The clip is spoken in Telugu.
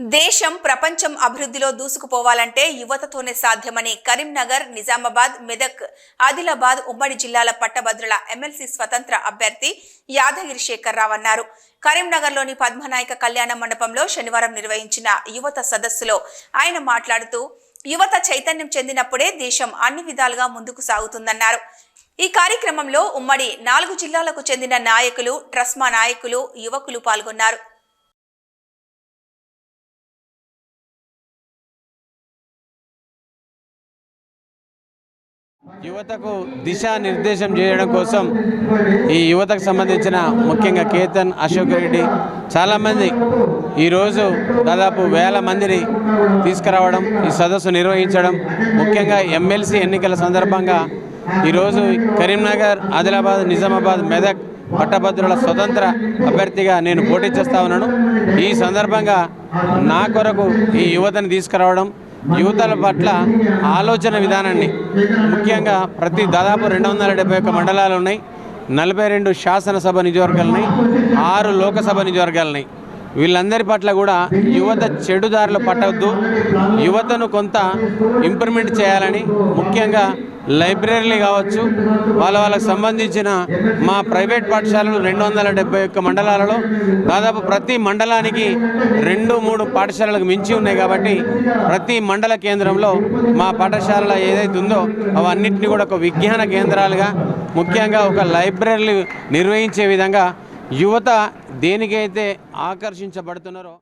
దేశం ప్రపంచం అభివృద్ధిలో దూసుకుపోవాలంటే యువతతోనే సాధ్యమని కరీంనగర్ నిజామాబాద్ మెదక్ ఆదిలాబాద్ ఉమ్మడి జిల్లాల పట్టభద్రుల ఎమ్మెల్సీ స్వతంత్ర అభ్యర్థి యాదగిరి శేఖర్ రావు అన్నారు. కరీంనగర్లోని పద్మనాయక కళ్యాణ మండపంలో శనివారం నిర్వహించిన యువత సదస్సులో ఆయన మాట్లాడుతూ యువత చైతన్యం చెందినప్పుడే దేశం అన్ని విధాలుగా ముందుకు సాగుతుందన్నారు. ఈ కార్యక్రమంలో ఉమ్మడి నాలుగు జిల్లాలకు చెందిన నాయకులు ట్రస్మా నాయకులు యువకులు పాల్గొన్నారు. యువతకు దిశానిర్దేశం చేయడం కోసం ఈ యువతకు సంబంధించిన ముఖ్యంగా కేతన్ అశోక్ రెడ్డి చాలామంది ఈరోజు దాదాపు వేల మందిని తీసుకురావడం ఈ సదస్సు నిర్వహించడం ముఖ్యంగా ఎమ్మెల్సీ ఎన్నికల సందర్భంగా ఈరోజు కరీంనగర్ ఆదిలాబాద్ నిజామాబాద్ మెదక్ పట్టభద్రుల స్వతంత్ర అభ్యర్థిగా నేను పోటీ చేస్తా ఉన్నాను. ఈ సందర్భంగా నా కొరకు ఈ యువతని తీసుకురావడం యువతల పట్ల ఆలోచన విధానాన్ని ముఖ్యంగా ప్రతి దాదాపు రెండు వందల డెబ్బై ఒక్క మండలాలు ఉన్నాయి. నలభై రెండు శాసనసభ నియోజకవర్గాలు ఉన్నాయి ఆరు లోకసభ నియోజకవర్గాలు ఉన్నాయి వీళ్ళందరి పట్ల కూడా యువత చెడుదారులు పట్టవద్దు. యువతను కొంత ఇంప్రూవ్మెంట్ చేయాలని ముఖ్యంగా లైబ్రరీలు కావచ్చు వాళ్ళ వాళ్ళకి సంబంధించిన మా ప్రైవేట్ పాఠశాలలు రెండు వందల డెబ్బై ఒక్క మండలాలలో దాదాపు ప్రతి మండలానికి రెండు మూడు పాఠశాలలకు మించి ఉన్నాయి కాబట్టి ప్రతి మండల కేంద్రంలో మా పాఠశాల ఏదైతే ఉందో అవన్నింటినీ కూడా ఒక విజ్ఞాన కేంద్రాలుగా ముఖ్యంగా ఒక లైబ్రరీలు నిర్వహించే విధంగా యువత దేనికైతే ఆకర్షించబడుతున్నారో